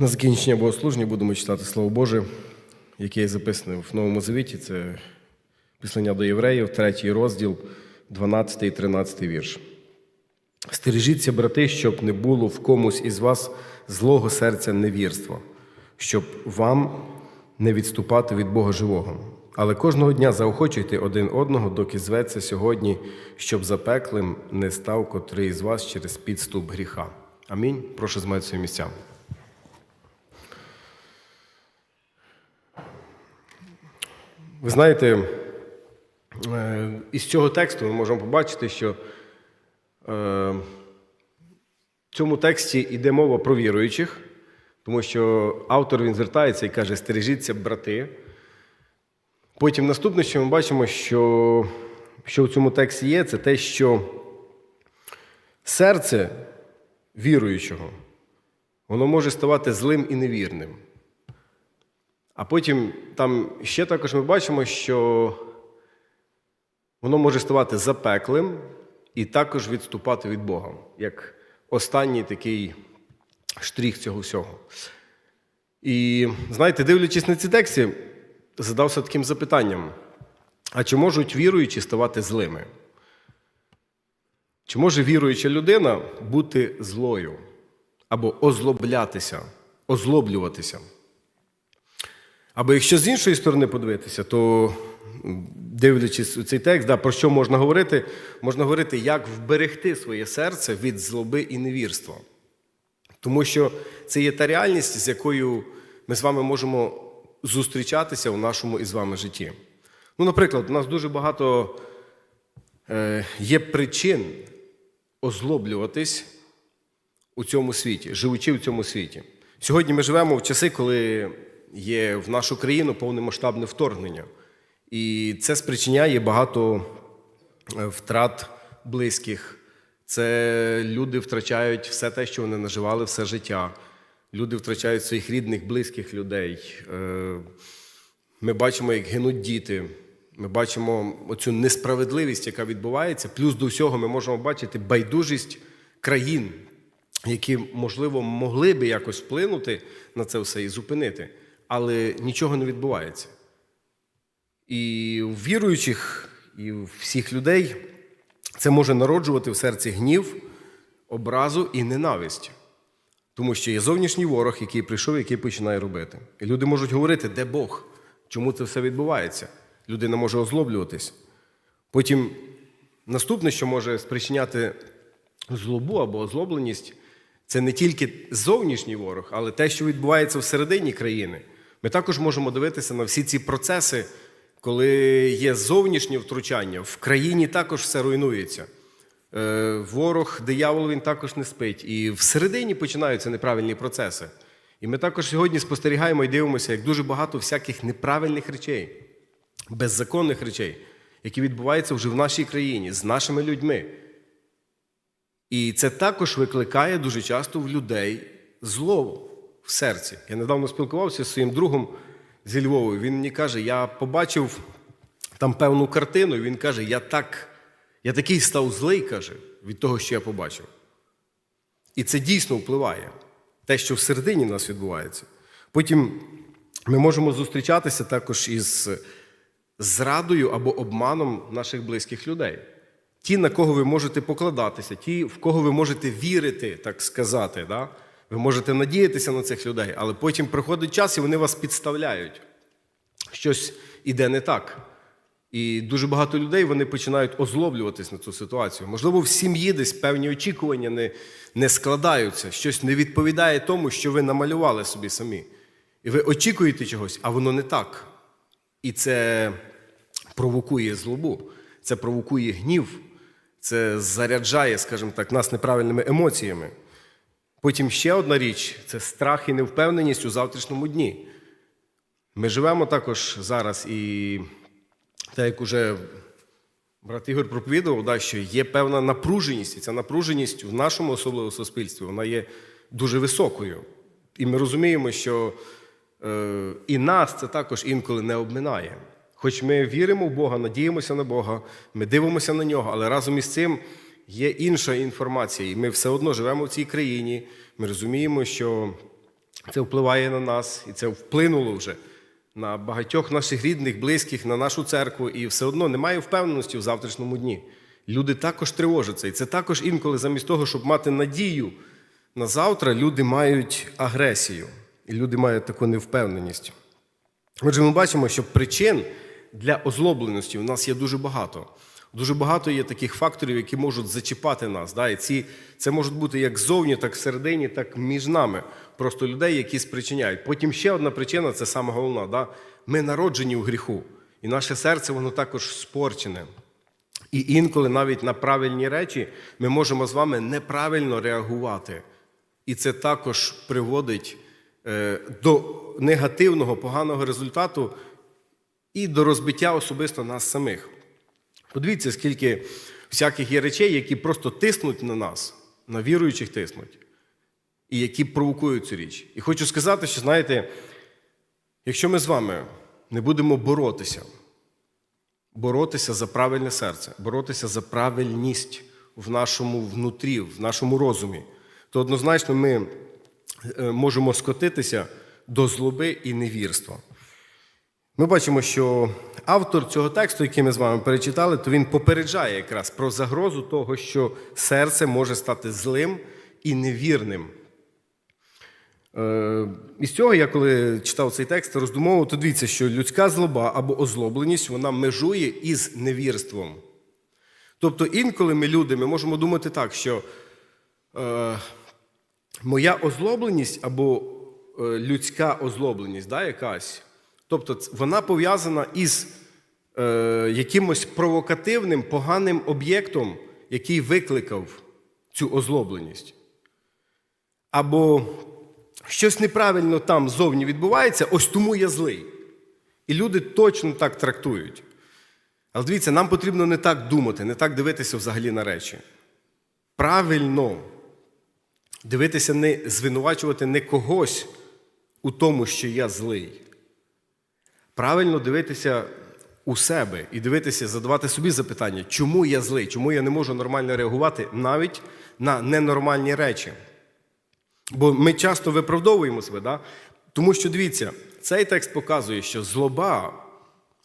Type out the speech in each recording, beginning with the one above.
На закінчення богослуження будемо читати Слово Боже, яке є записане в Новому Завіті. Це післання до євреїв, третій розділ, 12 і 13 вірш. Стережіться, брати, щоб не було в комусь із вас злого серця невірства, щоб вам не відступати від Бога живого. Але кожного дня заохочуйте один одного, доки зветься сьогодні, щоб запеклим не став котрий з вас через підступ гріха. Амінь. Прошу змати свої місця. Ви знаєте, е, із цього тексту ми можемо побачити, що е, в цьому тексті йде мова про віруючих, тому що автор він звертається і каже: стережіться, брати. Потім наступне, що ми бачимо, що, що в цьому тексті є, це те, що серце віруючого, воно може ставати злим і невірним. А потім там ще також ми бачимо, що воно може ставати запеклим і також відступати від Бога, як останній такий штрих цього всього. І знаєте, дивлячись на ці тексти, задався таким запитанням: а чи можуть віруючі ставати злими? Чи може віруюча людина бути злою або озлоблятися, озлоблюватися? Або якщо з іншої сторони подивитися, то дивлячись у цей текст, да, про що можна говорити? Можна говорити, як вберегти своє серце від злоби і невірства. Тому що це є та реальність, з якою ми з вами можемо зустрічатися у нашому із вами житті. Ну, наприклад, у нас дуже багато е, є причин озлоблюватись у цьому світі, живучи в цьому світі. Сьогодні ми живемо в часи, коли є в нашу країну повномасштабне вторгнення. І це спричиняє багато е, втрат близьких. Це люди втрачають все те, що вони наживали все життя. Люди втрачають своїх рідних, близьких людей. Е, Ми бачимо, як гинуть діти. Ми бачимо оцю несправедливість, яка відбувається. Плюс до всього ми можемо бачити байдужість країн, які, можливо, могли би якось вплинути на це все і зупинити, але нічого не відбувається. І у віруючих, і у всіх людей це може народжувати в серці гнів, образу і ненависть. Тому що є зовнішній ворог, який прийшов, який починає робити. І люди можуть говорити, де Бог, чому це все відбувається. Людина може озлоблюватись. Потім наступне, що може спричиняти злобу або озлобленість, це не тільки зовнішній ворог, але те, що відбувається всередині країни. Ми також можемо дивитися на всі ці процеси, коли є зовнішнє втручання. В країні також все руйнується. Е, Ворог, диявол, він також не спить. І всередині починаються неправильні процеси. І ми також сьогодні спостерігаємо і дивимося, як дуже багато всяких неправильних речей, беззаконних речей, які відбуваються вже в нашій країні з нашими людьми. І це також викликає дуже часто в людей зло в серці. Я недавно спілкувався з своїм другом зі Львову. Він мені каже: я побачив там певну картину, і він каже, я так, я такий став злий, каже, від того, що я побачив. І це дійсно впливає, те, що всередині нас відбувається. Потім ми можемо зустрічатися також із зрадою або обманом наших близьких людей. Ті, на кого ви можете покладатися, ті, в кого ви можете вірити, так сказати. Да? Ви можете надіятися на цих людей, але потім приходить час і вони вас підставляють. Щось іде не так. І дуже багато людей вони починають озлоблюватись на цю ситуацію. Можливо, в сім'ї десь певні очікування не, не складаються, щось не відповідає тому, що ви намалювали собі самі. І ви очікуєте чогось, а воно не так. І це провокує злобу, це провокує гнів, це заряджає, скажімо так, нас неправильними емоціями. Потім ще одна річ це страх і невпевненість у завтрашньому дні. Ми живемо також зараз, і так як уже брат Ігор проповідував, да, що є певна напруженість, і ця напруженість в нашому особливо суспільстві вона є дуже високою. І ми розуміємо, що е, і нас це також інколи не обминає. Хоч ми віримо в Бога, надіємося на Бога, ми дивимося на нього, але разом із цим є інша інформація, і ми все одно живемо в цій країні. Ми розуміємо, що це впливає на нас, і це вплинуло вже на багатьох наших рідних, близьких, на нашу церкву, і все одно немає впевненості в завтрашньому дні. Люди також тривожаться. І це також інколи, замість того, щоб мати надію на завтра, люди мають агресію, і люди мають таку невпевненість. Отже, ми бачимо, що причин для озлобленості у нас є дуже багато. Дуже багато є таких факторів, які можуть зачіпати нас. Да? І ці, це можуть бути як ззовні, так всередині, так між нами. Просто людей, які спричиняють. Потім ще одна причина це саме головна. Да? Ми народжені у гріху, і наше серце воно також спорчене. І інколи навіть на правильні речі ми можемо з вами неправильно реагувати. І це також приводить е, до негативного, поганого результату і до розбиття особисто нас самих. Подивіться, скільки всяких є речей, які просто тиснуть на нас, на віруючих тиснуть, і які провокують цю річ. І хочу сказати, що знаєте, якщо ми з вами не будемо боротися, боротися за правильне серце, боротися за правильність в нашому внутрі, в нашому розумі, то однозначно ми е, можемо скотитися до злоби і невірства. Ми бачимо, що автор цього тексту, який ми з вами перечитали, то він попереджає якраз про загрозу того, що серце може стати злим і невірним. Е, І з цього я коли читав цей текст, роздумовував, то дивіться, що людська злоба або озлобленість вона межує із невірством. Тобто інколи ми люди, ми можемо думати так, що е, моя озлобленість або е, людська озлобленість, да, якась, тобто вона пов'язана із е, якимось провокативним, поганим об'єктом, який викликав цю озлобленість. Або щось неправильно там зовні відбувається, ось тому я злий. І люди точно так трактують. Але дивіться, нам потрібно не так думати, не так дивитися взагалі на речі. Правильно дивитися, не звинувачувати не когось у тому, що я злий. Правильно дивитися у себе і дивитися, задавати собі запитання, чому я злий, чому я не можу нормально реагувати навіть на ненормальні речі. Бо ми часто виправдовуємо себе, да? тому що дивіться, цей текст показує, що злоба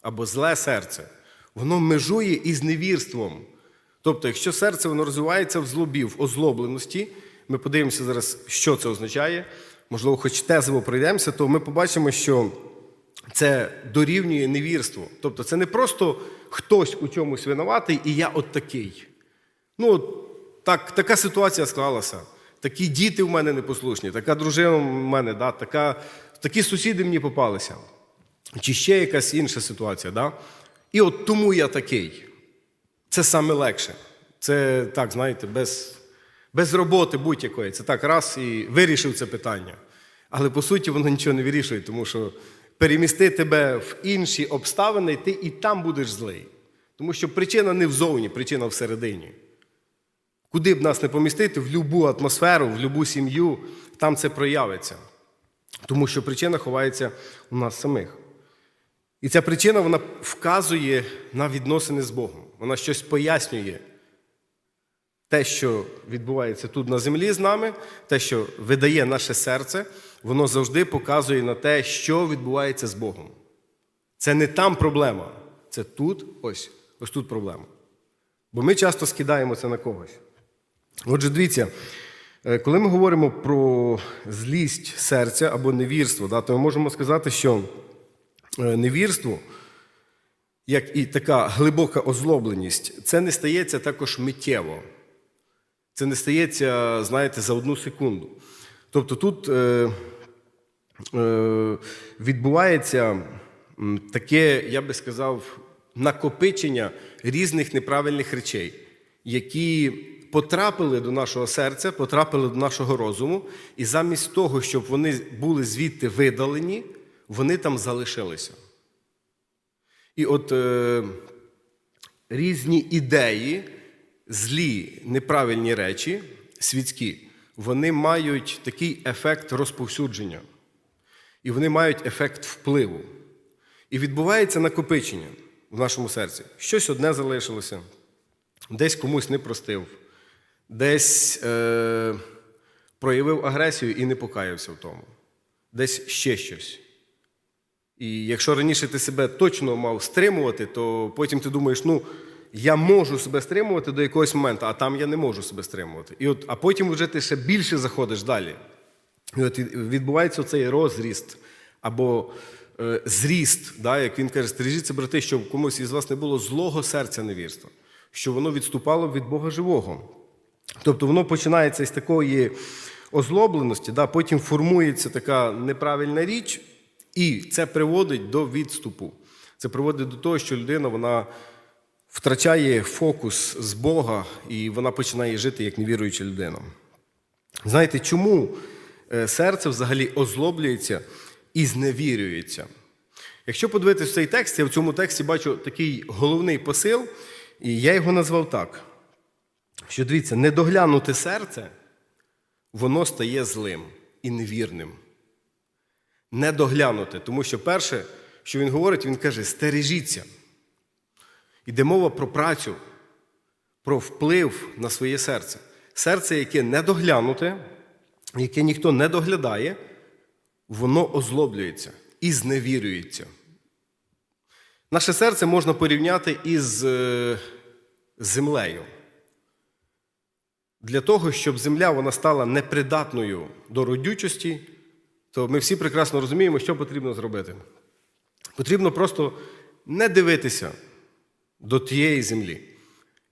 або зле серце, воно межує із невірством. Тобто, якщо серце воно розвивається в злобі, в озлобленості, ми подивимося зараз, що це означає. Можливо, хоч тезово пройдемося, то ми побачимо, що це дорівнює невірству. Тобто, це не просто хтось у чомусь винуватий, і я от такий. Ну, так, така ситуація склалася. Такі діти в мене непослушні, така дружина в мене, да, така, такі сусіди мені попалися. Чи ще якась інша ситуація. Да? І от тому я такий. Це саме легше. Це так, знаєте, без, без роботи будь-якої. Це так раз і вирішив це питання. Але по суті воно нічого не вирішує, тому що перемісти тебе в інші обставини, ти і там будеш злий. Тому що причина не взовні, причина всередині. Куди б нас не помістити, в будь-яку атмосферу, в будь-яку сім'ю, там це проявиться. Тому що причина ховається у нас самих. І ця причина вона вказує на відносини з Богом. Вона щось пояснює. Те, що відбувається тут на землі з нами, те, що видає наше серце, воно завжди показує на те, що відбувається з Богом. Це не там проблема, це тут, ось, ось тут проблема. Бо ми часто скидаємо це на когось. Отже, дивіться, е, коли ми говоримо про злість серця або невірство, да, то ми можемо сказати, що е, невірство, як і така глибока озлобленість, це не стається також миттєво. Це не стається, знаєте, за одну секунду. Тобто тут е, е, відбувається таке, я би сказав, накопичення різних неправильних речей, які потрапили до нашого серця, потрапили до нашого розуму, і замість того, щоб вони були звідти видалені, вони там залишилися. І от е, різні ідеї, злі, неправильні речі, світські, вони мають такий ефект розповсюдження. І вони мають ефект впливу. І відбувається накопичення в нашому серці. Щось одне залишилося, десь комусь не простив, десь е, проявив агресію і не покаявся в тому. десь ще щось. І якщо раніше ти себе точно мав стримувати, то потім ти думаєш, ну, я можу себе стримувати до якогось моменту, а там я не можу себе стримувати. І от, а потім вже ти ще більше заходиш далі. І от відбувається цей розріст або е, зріст, да, як він каже, стережіться, брати, щоб комусь із вас не було злого серця невірства, що воно відступало від Бога живого. Тобто воно починається з такої озлобленості, да, потім формується така неправильна річ, і це приводить до відступу. Це приводить до того, що людина вона втрачає фокус з Бога, і вона починає жити як невіруюча людина. Знаєте, чому е, серце взагалі озлоблюється і зневірюється? Якщо подивитися цей текст, я в цьому тексті бачу такий головний посил, і я його назвав так: що дивіться, недоглянуте серце, воно стає злим і невірним. Недоглянуте, тому що перше, що він говорить, він каже: стережіться. Йде мова про працю, про вплив на своє серце. Серце, яке недоглянуте, яке ніхто не доглядає, воно озлоблюється і зневірюється. Наше серце можна порівняти із е, землею. Для того, щоб земля вона стала непридатною до родючості, то ми всі прекрасно розуміємо, що потрібно зробити. Потрібно просто не дивитися до тієї землі.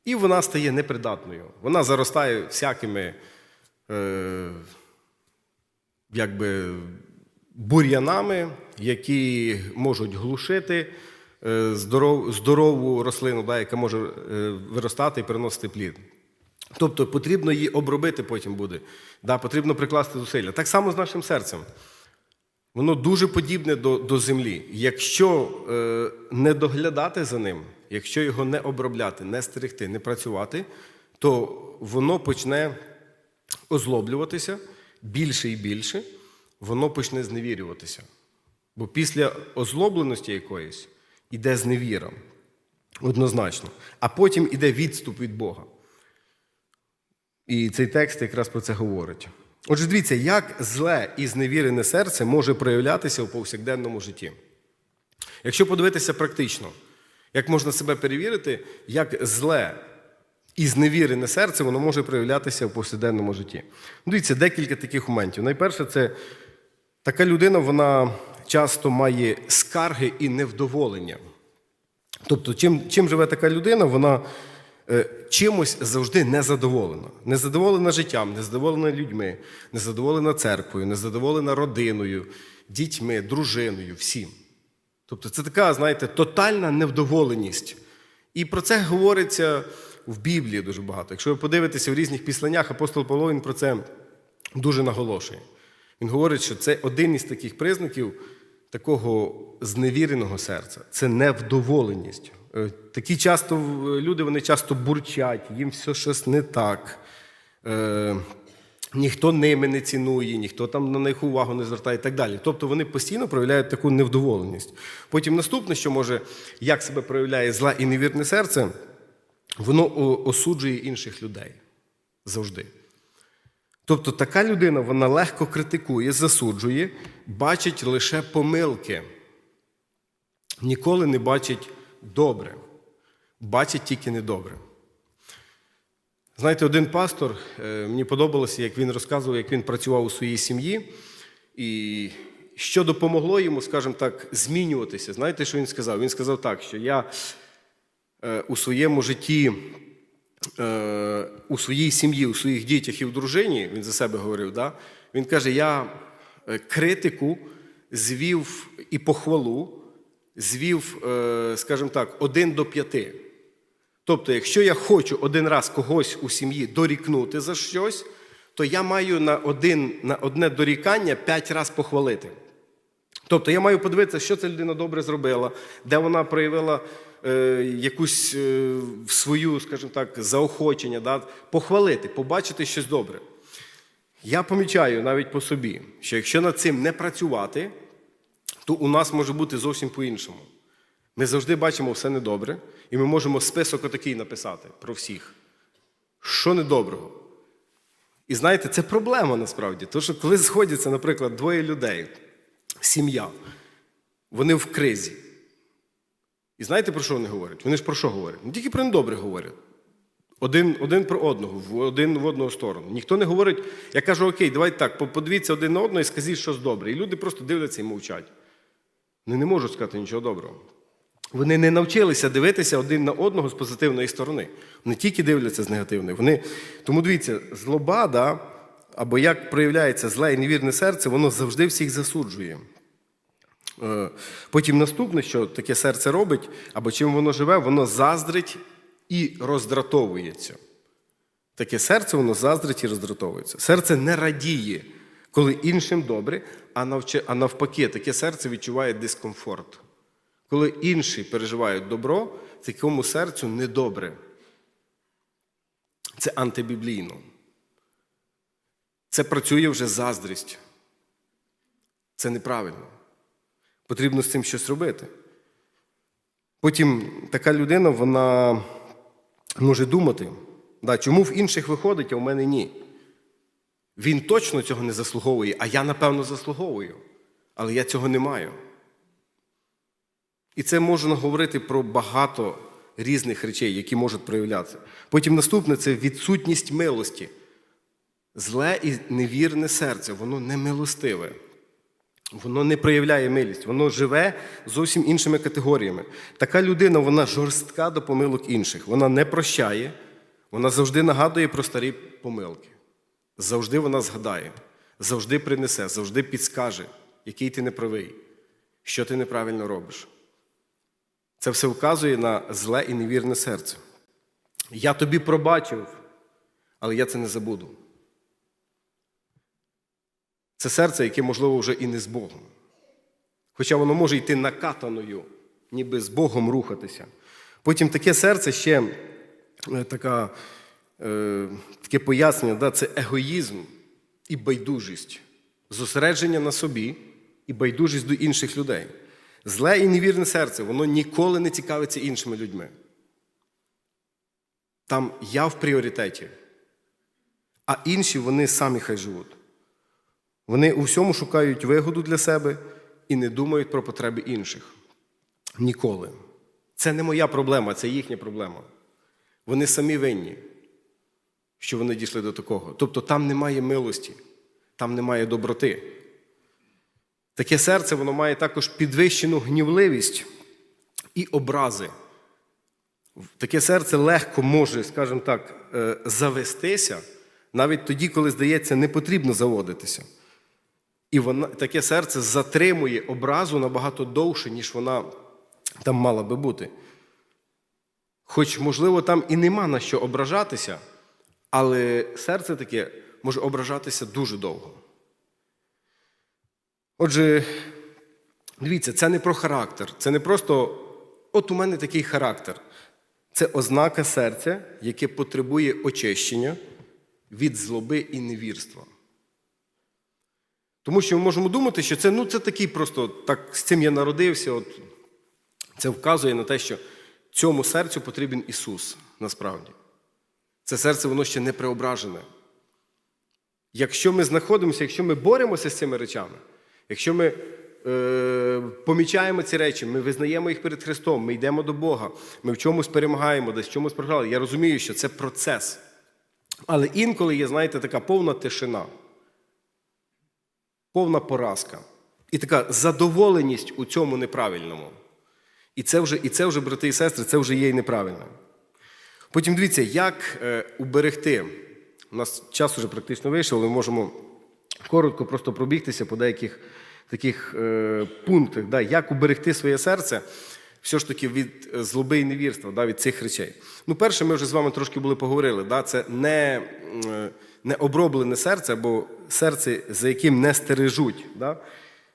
І вона стає непридатною. Вона заростає всякими е, якби, бур'янами, які можуть глушити е, здоров, здорову рослину, да, яка може е, виростати і приносити плід. Тобто потрібно її обробити потім буде. Да, потрібно прикласти зусилля. Так само з нашим серцем. Воно дуже подібне до, до землі. Якщо е, не доглядати за ним, якщо його не обробляти, не стерегти, не працювати, то воно почне озлоблюватися більше і більше, воно почне зневірюватися. Бо після озлобленості якоїсь іде зневіра. Однозначно. А потім іде відступ від Бога. І цей текст якраз про це говорить. Отже, дивіться, як зле і зневірене серце може проявлятися у повсякденному житті. Якщо подивитися практично, як можна себе перевірити, як зле і зневірене серце воно може проявлятися в повсякденному житті. Ну, Дивіться, декілька таких моментів. Найперше, це така людина, вона часто має скарги і невдоволення. Тобто, чим, чим живе така людина, вона е, чимось завжди незадоволена. Незадоволена життям, незадоволена людьми, незадоволена церквою, незадоволена родиною, дітьми, дружиною, всім. Тобто це така, знаєте, тотальна невдоволеність. І про це говориться в Біблії дуже багато. Якщо ви подивитеся в різних післаннях, апостол Павло він про це дуже наголошує. Він говорить, що це один із таких признаків такого зневіреного серця це невдоволеність. Е, Такі часто люди вони часто бурчать, їм все щось не так. Ніхто ними не цінує, ніхто там на них увагу не звертає і так далі. Тобто вони постійно проявляють таку невдоволеність. Потім наступне, що може, як себе проявляє зла і невірне серце, воно осуджує інших людей завжди. Тобто така людина вона легко критикує, засуджує, бачить лише помилки. Ніколи не бачить добре, бачить тільки недобре. Знаєте, один пастор, е, мені подобалося, як він розказував, як він працював у своїй сім'ї, і що допомогло йому, скажімо так, змінюватися. Знаєте, що він сказав? Він сказав так, що я е, у своєму житті, е, у своїй сім'ї, у своїх дітях і в дружині, він за себе говорив, да? він каже, я критику звів і похвалу, звів, скажімо так, один до п'яти. Тобто, якщо я хочу один раз когось у сім'ї дорікнути за щось, то я маю на, один, на одне дорікання п'ять разів похвалити. Тобто я маю подивитися, що ця людина добре зробила, де вона проявила е, якусь е, свою, скажімо так, заохочення, да? похвалити, побачити щось добре. Я помічаю навіть по собі, що якщо над цим не працювати, то у нас може бути зовсім по-іншому. Ми завжди бачимо все недобре, і ми можемо список отакий написати про всіх. Що недоброго? І знаєте, це проблема насправді. Тому що коли сходяться, наприклад, двоє людей, сім'я, вони в кризі. І знаєте, про що вони говорять? Вони ж про що говорять? Не тільки про недобре говорять. Один, один про одного, один в одного сторону. Ніхто не говорить, я кажу, окей, давайте так, подивіться один на одного і скажіть щось добре. І люди просто дивляться і мовчать. Вони не можуть сказати нічого доброго. Вони не навчилися дивитися один на одного з позитивної сторони. Вони тільки дивляться з негативної. Вони... Тому дивіться, злоба, да, або як проявляється зле і невірне серце, воно завжди всіх засуджує. Е, Потім наступне, що таке серце робить, або чим воно живе, воно заздрить і роздратовується. Таке серце, воно заздрить і роздратовується. Серце не радіє, коли іншим добре, а навпаки, таке серце відчуває дискомфорт. Коли інші переживають добро, такому серцю недобре. Це антибіблійно. Це працює вже заздрість. Це неправильно. Потрібно з цим щось робити. Потім така людина, вона може думати, да, чому в інших виходить, а в мене ні. Він точно цього не заслуговує, а я, напевно, заслуговую. Але я цього не маю. І це можна говорити про багато різних речей, які можуть проявлятися. Потім наступне це відсутність милості. Зле і невірне серце, воно не милостиве. Воно не проявляє милість, воно живе зовсім іншими категоріями. Така людина, вона жорстка до помилок інших. Вона не прощає, вона завжди нагадує про старі помилки. Завжди вона згадає, завжди принесе, завжди підскаже, який ти неправий, що ти неправильно робиш. Це все вказує на зле і невірне серце. Я тобі пробачив, але я це не забуду. Це серце, яке, можливо, вже і не з Богом. Хоча воно може йти накатаною, ніби з Богом рухатися. Потім таке серце ще е, така, е, таке пояснення, да, це егоїзм і байдужість, зосередження на собі і байдужість до інших людей. Зле і невірне серце, воно ніколи не цікавиться іншими людьми. Там я в пріоритеті, а інші вони самі хай живуть. Вони у всьому шукають вигоду для себе і не думають про потреби інших. Ніколи. Це не моя проблема, це їхня проблема. Вони самі винні, що вони дійшли до такого. Тобто там немає милості, там немає доброти. Таке серце воно має також підвищену гнівливість і образи. Таке серце легко може, скажімо так, е, завестися навіть тоді, коли, здається, не потрібно заводитися. І вона, таке серце затримує образу набагато довше, ніж вона там мала би бути. Хоч, можливо, там і нема на що ображатися, але серце таке може ображатися дуже довго. Отже, дивіться, це не про характер, це не просто от у мене такий характер. Це ознака серця, яке потребує очищення від злоби і невірства. Тому що ми можемо думати, що це ну, це такий просто, так з цим я народився. От, це вказує на те, що цьому серцю потрібен Ісус насправді. Це серце воно ще не преображене. Якщо ми знаходимося, якщо ми боремося з цими речами, якщо ми е, помічаємо ці речі, ми визнаємо їх перед Христом, ми йдемо до Бога, ми в чомусь перемагаємо, десь в чомусь програли. Я розумію, що це процес. Але інколи є, знаєте, така повна тишина, повна поразка. І така задоволеність у цьому неправильному. І це вже, і це вже, брати і сестри, це вже є і неправильно. Потім дивіться, як е, уберегти. У нас час вже практично вийшов, але ми можемо коротко просто пробігтися по деяких таких е, пунктах, да, як уберегти своє серце все ж таки від е, злоби і невірства, да, від цих речей. Ну, перше, ми вже з вами трошки були поговорили, да, це не, е, не оброблене серце або серце, за яким не стережуть. Да.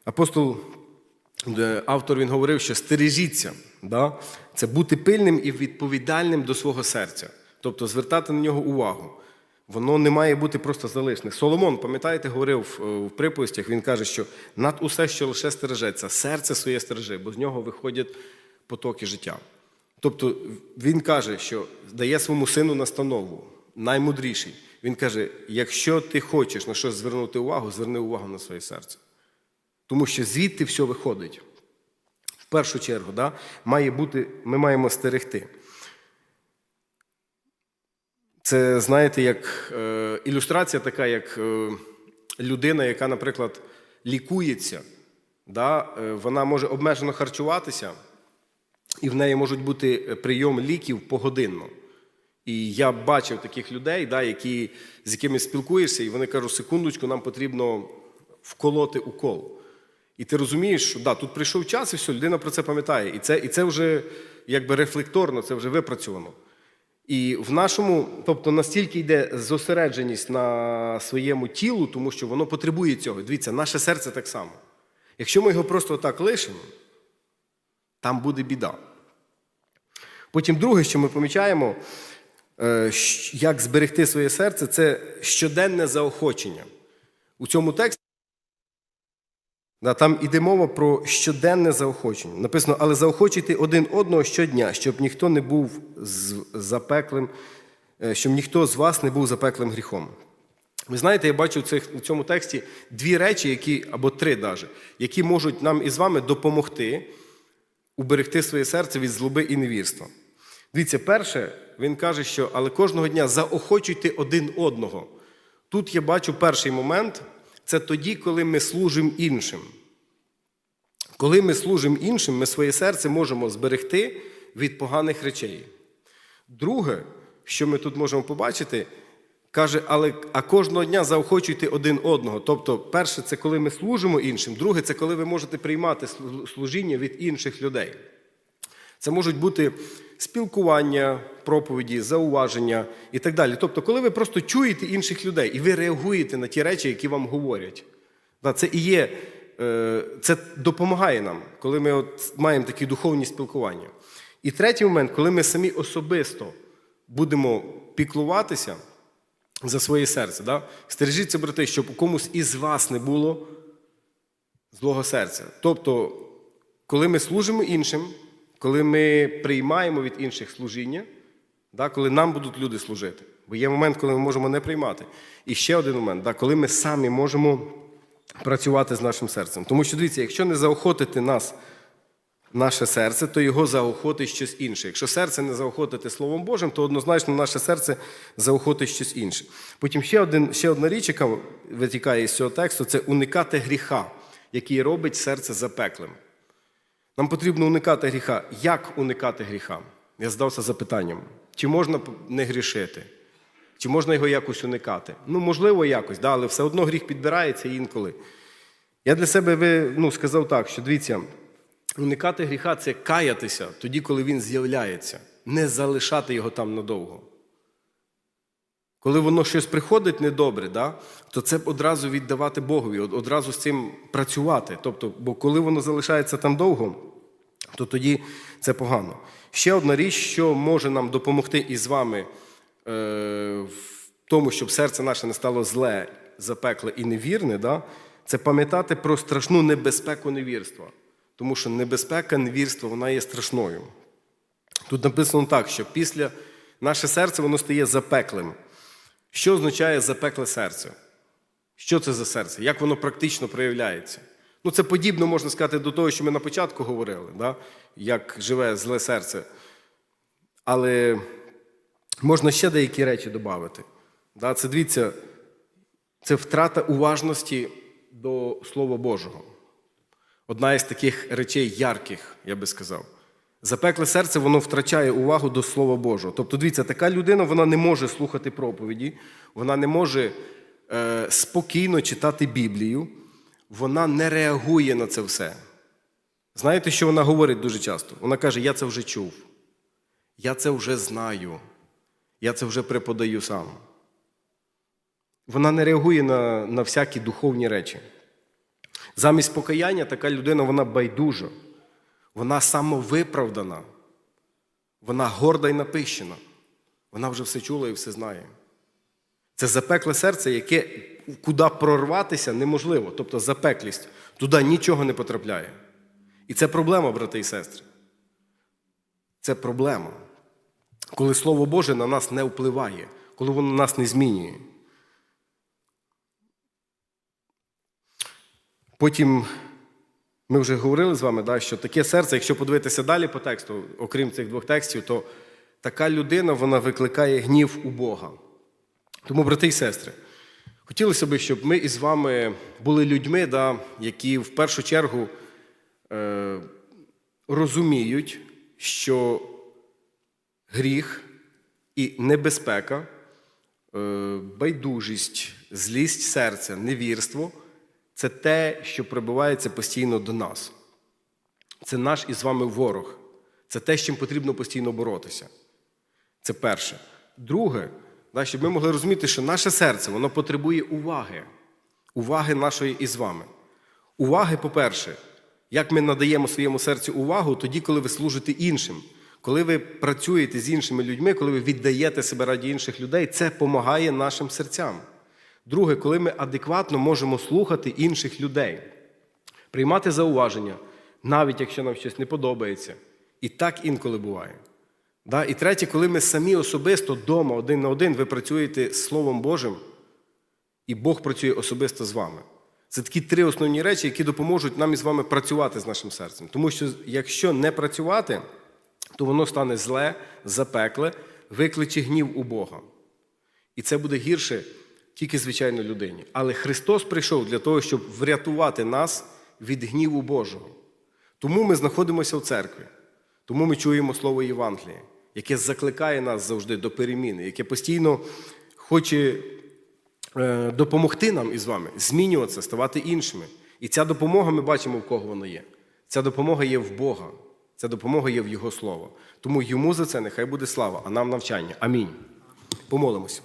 Апостол автор він говорив, що стережіться, да? це бути пильним і відповідальним до свого серця, тобто звертати на нього увагу. Воно не має бути просто залишне. Соломон, пам'ятаєте, говорив е, в приповістях, він каже, що над усе, що лише стережеться, серце своє стережи, бо з нього виходять потоки життя. Тобто він каже, що дає своєму сину настанову, наймудріший. Він каже: якщо ти хочеш на щось звернути увагу, зверни увагу на своє серце. Тому що звідти все виходить. В першу чергу, да, має бути, ми маємо стерегти. Це, знаєте, як е, ілюстрація така, як е, людина, яка, наприклад, лікується, да, е, вона може обмежено харчуватися, і в неї можуть бути е, прийом ліків погодинно. І я бачив таких людей, да, які, з якими спілкуєшся, і вони кажуть, секундочку, нам потрібно вколоти укол. І ти розумієш, що да, тут прийшов час, і все, людина про це пам'ятає. І це, і це вже якби рефлекторно, це вже випрацьовано. І в нашому, тобто настільки йде зосередженість на своєму тілу, тому що воно потребує цього. Дивіться, наше серце так само. Якщо ми його просто так лишимо, там буде біда. Потім друге, що ми помічаємо, е, як зберегти своє серце, це щоденне заохочення. У цьому тексті там іде мова про щоденне заохочення. Написано, але заохочуйте один одного щодня, щоб ніхто не був запеклим, е, щоб ніхто з вас не був запеклим гріхом. Ви знаєте, я бачу в у цьому тексті дві речі, які, або три навіть, які можуть нам із вами допомогти уберегти своє серце від злоби і невірства. Дивіться, перше, він каже, що але кожного дня заохочуйте один одного. Тут я бачу перший момент це тоді, коли ми служимо іншим. Коли ми служимо іншим, ми своє серце можемо зберегти від поганих речей. Друге, що ми тут можемо побачити, каже, але а кожного дня заохочуйте один одного. Тобто, перше, це коли ми служимо іншим, друге, це коли ви можете приймати служіння від інших людей. Це можуть бути спілкування, проповіді, зауваження і так далі. Тобто, коли ви просто чуєте інших людей і ви реагуєте на ті речі, які вам говорять. Це і є, е, це допомагає нам, коли ми от маємо такі духовні спілкування. І третій момент, коли ми самі особисто будемо піклуватися за своє серце. Да? Стережіться, брати, щоб у комусь із вас не було злого серця. Тобто, коли ми служимо іншим, коли ми приймаємо від інших служіння, да, коли нам будуть люди служити. Бо є момент, коли ми можемо не приймати. І ще один момент, да, коли ми самі можемо працювати з нашим серцем. Тому що дивіться, якщо не заохотити нас, наше серце, то його заохотить щось інше. Якщо серце не заохотити Словом Божим, то однозначно наше серце заохотить щось інше. Потім ще, один, ще одна річ, яка витікає із цього тексту, це уникати гріха, який робить серце запеклим. Нам потрібно уникати гріха. Як уникати гріха? Я здався запитанням: чи можна не грішити? Чи можна його якось уникати? Ну, можливо, якось, да, але все одно гріх підбирається інколи. Я для себе ну, сказав так, що дивіться, уникати гріха це каятися тоді, коли він з'являється, не залишати його там надовго. Коли воно щось приходить недобре, да, то це одразу віддавати Богові, одразу з цим працювати. Тобто, бо коли воно залишається там довго, то тоді це погано. Ще одна річ, що може нам допомогти із вами е, в тому, щоб серце наше не стало зле, запекле і невірне, да, це пам'ятати про страшну небезпеку невірства. Тому що небезпека невірства вона є страшною. Тут написано так, що після наше серце воно стає запеклим. Що означає запекле серце? Що це за серце? Як воно практично проявляється? Ну, це подібно можна сказати до того, що ми на початку говорили, да? як живе зле серце. Але можна ще деякі речі додати. Да? Це дивіться, це втрата уважності до Слова Божого. Одна із таких речей ярких, я би сказав. Запекле серце, воно втрачає увагу до Слова Божого. Тобто, дивіться, така людина вона не може слухати проповіді, вона не може е, спокійно читати Біблію, вона не реагує на це все. Знаєте, що вона говорить дуже часто? Вона каже: Я це вже чув, я це вже знаю, я це вже преподаю сам. Вона не реагує на, на всякі духовні речі. Замість покаяння така людина вона байдужа, вона самовиправдана, вона горда і напищена. Вона вже все чула і все знає. Це запекле серце, яке куди прорватися неможливо. Тобто запеклість, туди нічого не потрапляє. І це проблема, брати і сестри. Це проблема. Коли Слово Боже на нас не впливає, коли воно нас не змінює. Потім Ми вже говорили з вами, да, що таке серце, якщо подивитися далі по тексту, окрім цих двох текстів, то така людина вона викликає гнів у Бога. Тому, брати і сестри, хотілося б, щоб ми із вами були людьми, да, які в першу чергу е, розуміють, що гріх і небезпека, е, байдужість, злість серця, невірство це те, що прибувається постійно до нас. Це наш із вами ворог. Це те, з чим потрібно постійно боротися. Це перше. Друге, да, щоб ми могли розуміти, що наше серце воно потребує уваги, уваги нашої із вами. Уваги, по-перше, як ми надаємо своєму серцю увагу тоді, коли ви служите іншим, коли ви працюєте з іншими людьми, коли ви віддаєте себе раді інших людей, це допомагає нашим серцям. Друге, коли ми адекватно можемо слухати інших людей, приймати зауваження, навіть якщо нам щось не подобається. І так інколи буває. Да? І третє, коли ми самі особисто вдома один на один, ви працюєте з Словом Божим, і Бог працює особисто з вами. Це такі три основні речі, які допоможуть нам із вами працювати з нашим серцем. Тому що якщо не працювати, то воно стане зле, запекле, викличе гнів у Бога. І це буде гірше тільки звичайно людині. Але Христос прийшов для того, щоб врятувати нас від гніву Божого. Тому ми знаходимося в церкві, тому ми чуємо слово Євангелія, яке закликає нас завжди до переміни, яке постійно хоче е, допомогти нам із вами змінюватися, ставати іншими. І ця допомога ми бачимо, в кого вона є. Ця допомога є в Бога, ця допомога є в Його Слово. Тому йому за це нехай буде слава, а нам навчання. Амінь. Помолимося.